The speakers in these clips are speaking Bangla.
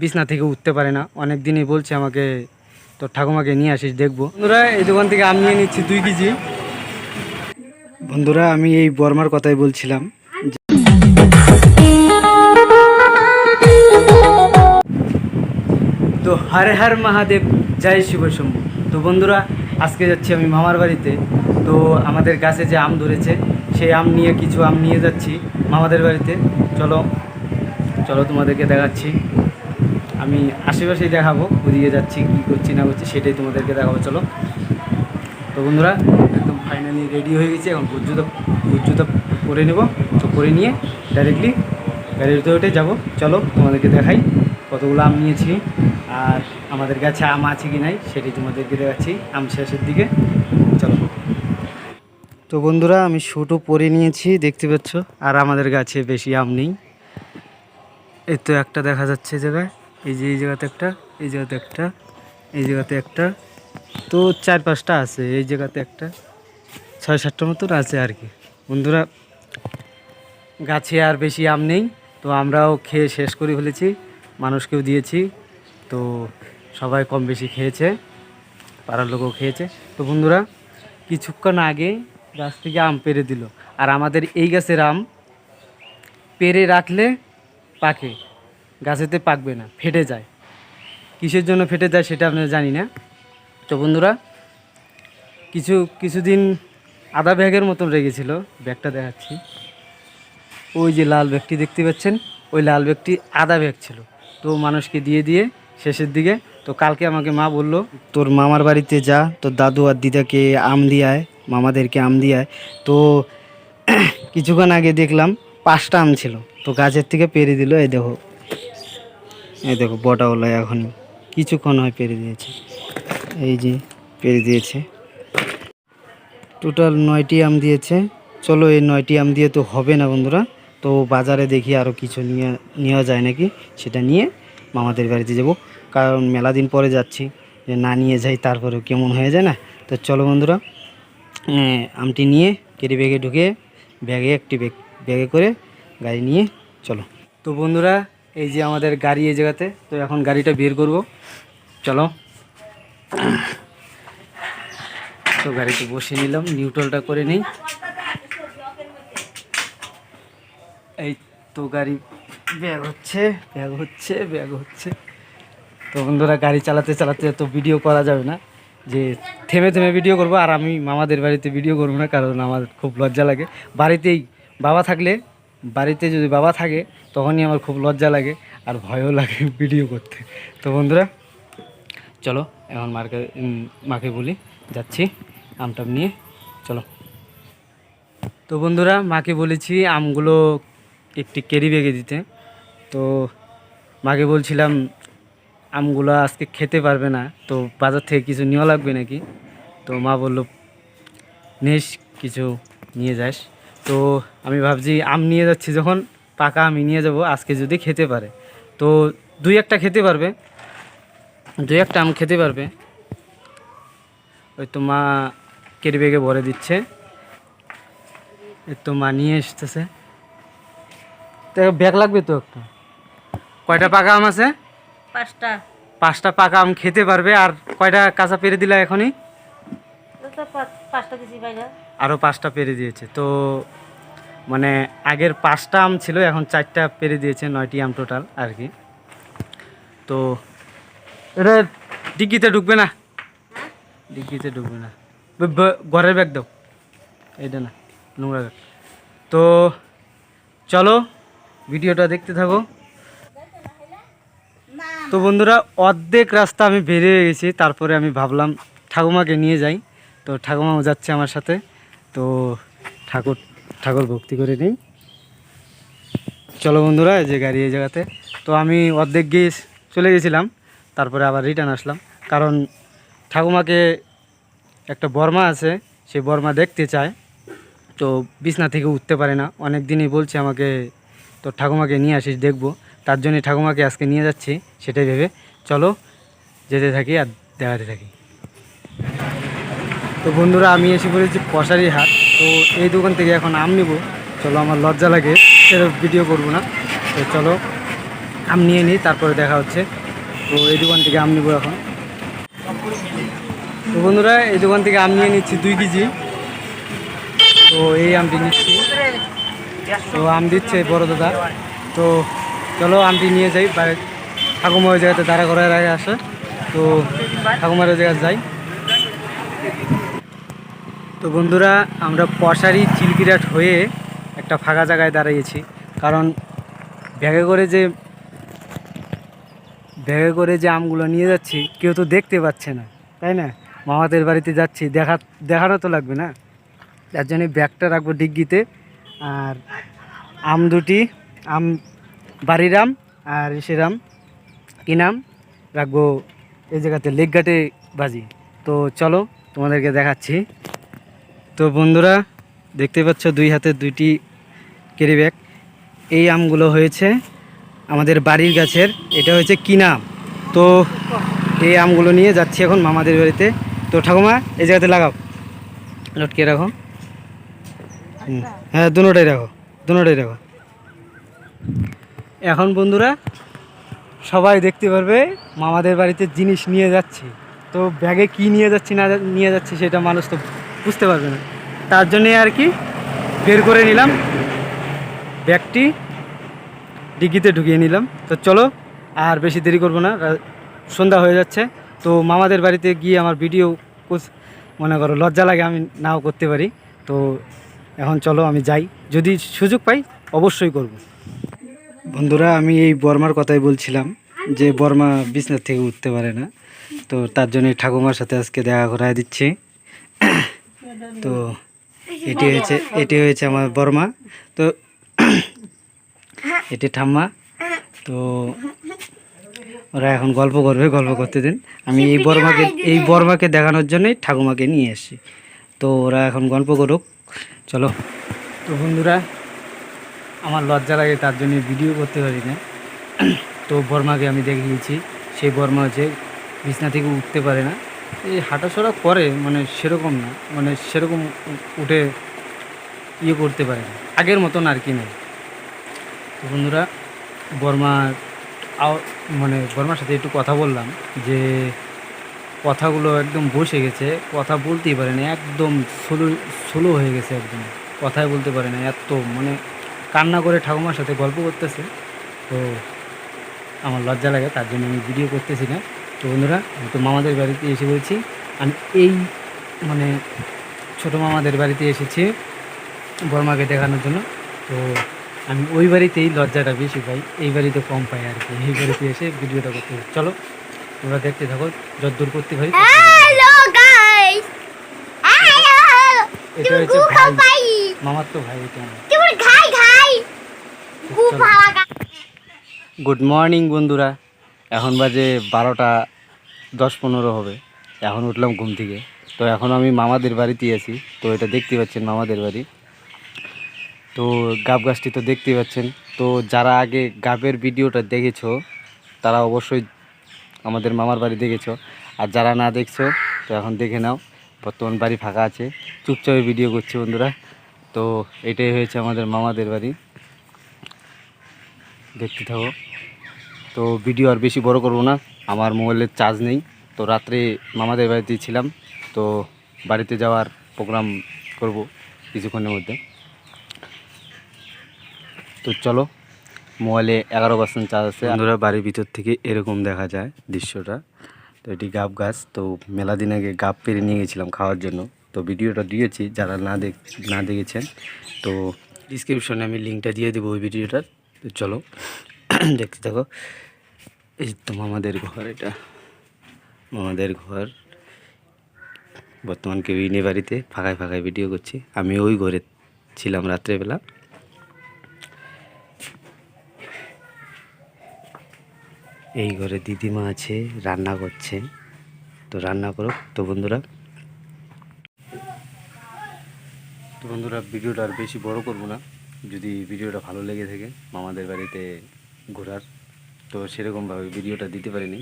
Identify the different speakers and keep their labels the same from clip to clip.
Speaker 1: বিছনা থেকে উঠতে পারে না। অনেক দিনই বলছে আমাকে, তোর ঠাকুমাকে নিয়ে আসিস, দেখব। বন্ধুরা, এই দোকান থেকে আম নিয়ে নিচ্ছি দুই কেজি। বন্ধুরা, আমি এই বর্মার কথাই বলছিলাম। তো হরে হর মহাদেব, জয় শিব শম্ভু। তো বন্ধুরা, আজকে যাচ্ছি আমি মামার বাড়িতে। তো আমাদের গাছে যে আম ধরেছে, সেই আম নিয়ে কিছু আম নিয়ে যাচ্ছি মামাদের বাড়িতে। চলো চলো তোমাদেরকে দেখাচ্ছি। আমি আশেপাশেই দেখাবো, ওদিকে যাচ্ছি, কী করছি, না করছি, সেটাই তোমাদেরকে দেখাবো, চলো। তো বন্ধুরা, একদম ফাইনালি রেডি হয়ে গেছি, এখন গুজ্জুতা গুজ্জুতা করে নেব, তো করে নিয়ে ডাইরেক্টলি গাড়িতে উঠে যাব। চলো, তোমাদেরকে দেখাই কতগুলো আম নিয়েছি, আর আমাদের কাছে আম আছে কি নাই, সেটাই তোমাদেরকে দেখাচ্ছি, আম শেষের দিকে। চলো। তো বন্ধুরা, আমি শুটও পরে নিয়েছি, দেখতে পাচ্ছ, আর আমাদের গাছে বেশি আম নেই। এই তো একটা দেখা যাচ্ছে জায়গায়। এই যে, এই জায়গাতে একটা, এই জায়গাতে একটা, এই জায়গাতে একটা। তো চার পাঁচটা আছে, এই জায়গাতে একটা। ছয় সাতটার মতন আছে আর কি। বন্ধুরা, গাছে আর বেশি আম নেই, তো আমরাও খেয়ে শেষ করে ফেলেছি, মানুষকেও দিয়েছি। তো সবাই কম বেশি খেয়েছে, পাড়ার লোকও খেয়েছে। তো বন্ধুরা, কিছুক্ষণ আগে গাছ থেকে আম পেরে দিল। আর আমাদের এই গাছের আম পেরে রাখলে পাকে। গাছেতে পাকবে না, ফেটে যায়। কিসের জন্য ফেটে যায় সেটা আপনারা জানি না। তো বন্ধুরা, কিছু, কিছুদিন আধা ব্যাগের মতন রেগেছিল, ব্যাগটা দেখাচ্ছি। ওই যে লাল ব্যাগটি দেখতে পাচ্ছেন, ওই লাল ব্যাগটি আধা ব্যাগ ছিল। তো মানুষকে দিয়ে দিয়ে শেষের দিকে, তো কালকে আমাকে মা বলল, তোর মামার বাড়িতে যা, তোর দাদু আর দিদাকে আম দিয়ায় মামাদেরকে আম দিয়ায় তো কিছুক্ষণ আগে দেখলাম পাঁচটা আম ছিল, তো গাছের থেকে পেরে দিল, এই দেখো। এই দেখো বটাওলা এখন কিছুক্ষণ হয় পেরে দিয়েছে। এই যে পেরে দিয়েছে। টোটাল নয়টি আম দিয়েছে। চলো এই নয়টি আম দিয়ে তো হবে না বন্ধুরা। তো বাজারে দেখি আরও কিছু নিয়ে, নেওয়া যায় নাকি? সেটা নিয়ে মামাদের বাড়িতে যাব। কারণ মেলা দিন পরে যাচ্ছি। যে না নিয়ে যাই তারপরেও কেমন হয়ে যায় না? তো চলো বন্ধুরা আমটি নিয়ে কেরি ব্যাগে ঢুকে ব্যাগে একটি ব্যাগ, ব্যাগে করে গাড়ি নিয়ে চলো। তো বন্ধুরা এই যে আমাদের গাড়ি এই জায়গাতে, তো এখন গাড়িটা বের করব। চলো। তো গাড়িতে বসে নিলাম নিউট্রালটা করে নিই। এই তো গাড়ি ব্যাগ হচ্ছে ব্যাগ হচ্ছে ব্যাগ হচ্ছে। তো বন্ধুরা, গাড়ি চালাতে চালাতে তো ভিডিও করা যাবে না। যে থেমে থেমে ভিডিও করব, আর আমি মামাদের বাড়িতে ভিডিও করব না, কারণ আমার খুব লজ্জা লাগে। বাড়িতেই বাবা থাকলে বাড়িতে যদি বাবা থাকে তখনই আমার খুব লজ্জা লাগে আর ভয়ও লাগে ভিডিও করতে। তো বন্ধুরা চলো এখন উম, মাকে বলি যাচ্ছি আমটাম নিয়ে চলো। তো বন্ধুরা মাকে বলেছি আমগুলো একটি ক্যারি ব্যাগে দিতে। তো মাকে বলছিলাম আমগুলো আজকে খেতে পারবে না তো বাজার থেকে কিছু নেওয়া লাগবে নাকি? তো মা বলল নিস কিছু নিয়ে যাস। তো আমি ভাবছি আম নিয়ে যাচ্ছি যখন পাকা আমি নিয়ে যাব আজকে যদি খেতে পারে। তো দুই একটা খেতে পারবে। দুই একটা আম খেতে পারবে। ওই তো মা কেরি বেগে ভরে দিচ্ছে। এই তো মা নিয়ে এসতেছে। তো ব্যাগ লাগবে তো একটা? কয়টা পাকা আম আছে?
Speaker 2: পাঁচটা।
Speaker 1: পাঁচটা পাকা আম খেতে পারবে। আর কয়টা কাঁচা পেরে দিলা এখনই?
Speaker 2: পাঁচটা দিছি বাইরে
Speaker 1: আরও পাঁচটা পেরে দিয়েছে। তো মানে আগের পাঁচটা আম ছিল, এখন চারটা পেরে দিয়েছে, নয়টি আম টোটাল আর কি। তো এটা ডিগ্গিতে ঢুকবে না? ডিগ্গিতে ঢুকবে না। ঘরের ব্যাগ দাও। এটা না, নোংরা ব্যাগ তো চলো, ভিডিওটা দেখতে থাকো। তো বন্ধুরা, অর্ধেক রাস্তা আমি বেরিয়ে গেছি, তারপরে আমি ভাবলাম ঠাকুমাকে নিয়ে যাই। তো ঠাকুমাও যাচ্ছে আমার সাথে। তো ঠাকুর ঠাকুর ভক্তি করে নিই। চলো বন্ধুরা যে গাড়ি এই জায়গাতে। তো আমি অর্ধেক গিয়ে চলে গেছিলাম, তারপরে আবার রিটার্ন আসলাম। কারণ ঠাকুমাকে একটা বর্মা আছে সেই বর্মা দেখতে চায়। তো বিছনা থেকে উঠতে পারে না। অনেক দিনই বলছে আমাকে, তো ঠাকুমাকে নিয়ে আসিস, দেখব। তার জন্য ঠাকুমাকে আজকে নিয়ে যাচ্ছি, সেটাই ভেবে। চলো যেতে থাকি আর দেখাতে থাকি। তো বন্ধুরা, আমি এসে পড়েছি পশারি হাট। তো এই দোকান থেকে এখন আম নিব। চলো, আমার লজ্জা লাগে, সেরকম ভিডিও করব না। তো চলো, আম নিয়ে নিই, তারপরে দেখা হচ্ছে। তো এই দোকান থেকে আম নিবো এখন। তো বন্ধুরা, এই দোকান থেকে আম নিয়ে নিচ্ছি দুই কেজি। তো এই আমটি নিচ্ছি। তো আম দিচ্ছে বড় দাদা। তো চলো, আমটি নিয়ে যাই। ঠাকুমা ওই জায়গাতে দাঁড়া করার আগে আসে। তো ঠাকুমার ওই জায়গায় যাই। তো বন্ধুরা, আমরা পশারি চিলকিরাট হয়ে একটা ফাঁকা জায়গায় দাঁড়িয়েছি। কারণ ব্যাগে করে যে, ব্যাগে করে যে আমগুলো নিয়ে যাচ্ছি, কেউ তো দেখতে পাচ্ছে না, তাই না? মামাদের বাড়িতে যাচ্ছি, দেখা দেখানো তো লাগবে না। যার জন্য ব্যাগটা রাখব ডিগ্গিতে। আর আম দুটি, আম, বাড়ির আম আর ইসের আম নাম? রাখব এই জায়গাতে লেক ঘাটে বাজি। তো চলো তোমাদেরকে দেখাচ্ছি। তো বন্ধুরা, দেখতে পাচ্ছ দুই হাতে দুইটি ক্যারি ব্যাগ এই আমগুলো হয়েছে আমাদের বাড়ির গাছের, এটা হয়েছে কিনা তো এই আমগুলো নিয়ে যাচ্ছি এখন মামাদের বাড়িতে। তো ঠাকুমা, এই জায়গাতে লাগাও। লটকে রাখো। হ্যাঁ দুটোটাই রাখো দুটোটাই রাখো। এখন বন্ধুরা, সবাই দেখতে পারবে মামাদের বাড়িতে জিনিস নিয়ে যাচ্ছি। তো ব্যাগে কি নিয়ে যাচ্ছি, না নিয়ে যাচ্ছি, সেটা মানুষ তো বুঝতে পারবে না। তার জন্যে আর কি বের করে নিলাম। ব্যাগটি ডিগ্গিতে ঢুকিয়ে নিলাম। তো চলো, আর বেশি দেরি করব না। সন্ধ্যা হয়ে যাচ্ছে। তো মামাদের বাড়িতে গিয়ে আমার ভিডিও মনে করো, লজ্জা লাগে আমি নাও করতে পারি। তো এখন চলো আমি যাই। যদি সুযোগ পাই, অবশ্যই করব। বন্ধুরা, আমি এই বর্মার কথাই বলছিলাম যে বর্মা বিছনার থেকে উঠতে পারে না। তো তার জন্য ঠাকুমার সাথে আজকে দেখা করায় দিচ্ছি। তো এটি হয়েছে এটি হয়েছে আমার বর্মা তো এটি ঠাম্মা। তো ওরা এখন গল্প করবে গল্প করতে দিন। আমি এই বর্মাকে এই বর্মাকে দেখানোর জন্যই ঠাকুমাকে নিয়ে এসেছি। তো ওরা এখন গল্প করুক। চলো। তো বন্ধুরা আমার লজ্জা লাগে তার জন্য ভিডিও করতে পারি না। তো বর্মাকে আমি দেখিয়েছি। সেই বর্মা হচ্ছে বিছনা থেকে উঠতে পারে না। এই হাঁটাচড়া করে মানে সেরকম না মানে সেরকম উঠে ইয়ে করতে পারে না, আগের মতন আর কি নেই। তো বন্ধুরা, বর্মার মানে বর্মার সাথে একটু কথা বললাম যে কথাগুলো একদম বসে গেছে, কথা বলতেই পারে না, একদম স্লো স্লো হয়ে গেছে একদম, কথাই বলতে পারে না, এত মানে কান্না করে ঠাকুমার সাথে গল্প করতেছে। তো আমার লজ্জা লাগে, তার জন্য আমি ভিডিও করতেছি না। তো বন্ধুরা আমি তো মামাদের বাড়িতে এসে বলছি আমি এই মানে ছোটো মামাদের বাড়িতে এসেছি বর্মাকে দেখানোর জন্য। তো আমি ওই বাড়িতেই লজ্জাটা বেশি পাই এই বাড়িতে কম পাই আর কি। এই বাড়িতে এসে ভিডিওটা করতে চলো তোমরা দেখতে থাকো যতদূর করতে পারি এটা হচ্ছে ভাই। মামার তো ভাই এটা। গুড মর্নিং বন্ধুরা। এখন বাজে বারোটা দশ পনেরো হবে। এখন উঠলাম ঘুম থেকে। তো এখন আমি মামাদের বাড়িতে আছি। তো এটা দেখতে পাচ্ছেন মামাদের বাড়ি। তো গাব গাছটি তো দেখতেই পাচ্ছেন। তো যারা আগে গাবের ভিডিওটা দেখেছ, তারা অবশ্যই আমাদের মামার বাড়ি দেখেছ। আর যারা না দেখছ, তো এখন দেখে নাও। বর্তমান বাড়ি ফাঁকা আছে। চুপচাপে ভিডিও করছে বন্ধুরা। তো এটাই হয়েছে আমাদের মামাদের বাড়ি। দেখতে থাকো। তো ভিডিও আর বেশি বড় করব না। আমার মোবাইলের চার্জ নেই। তো রাত্রে মামাদের বাড়িতে ছিলাম। তো বাড়িতে যাওয়ার প্রোগ্রাম করব কিছুক্ষণের মধ্যে। তো চলো, মোবাইলে এগারো পার্সেন্ট চার্জ আছে। বন্ধুরা, বাড়ির ভিতর থেকে এরকম দেখা যায় দৃশ্যটা। তো এটি গাব গাছ। তো মেলা দিন আগে গাব পেরে নিয়ে গেছিলাম খাওয়ার জন্য। তো ভিডিওটা দিয়েছি, যারা না দেখ, না দেখেছেন। তো ডিসক্রিপশনে আমি লিঙ্কটা দিয়ে দেবো ওই ভিডিওটার। তো চলো দেখতে থাকো। এই তো মামাদের ঘর এটা। মামাদের ঘর। বর্তমান কেউ নেই বাড়িতে ফাঁকায় ফাঁকায় ভিডিও করছি। আমি ওই ঘরে ছিলাম রাত্রেবেলা। এই ঘরে দিদিমা আছে, রান্না করছে। তো রান্না করো তো বন্ধুরা তো বন্ধুরা, ভিডিওটা আর বেশি বড় করব না। যদি ভিডিওটা ভালো লেগে থাকে, মামাদের বাড়িতে ঘোরার। তো সেরকমভাবে ভিডিওটা দিতে পারিনি।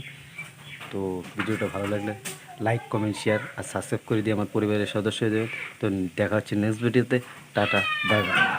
Speaker 1: তো ভিডিওটা ভালো লাগলে লাইক কমেন্ট শেয়ার আর সাবস্ক্রাইব করে দিয়ে আমার পরিবারের সদস্য হয়ে যাবে তো দেখা হচ্ছে নেক্সট ভিডিওতে টাটা বাই বাই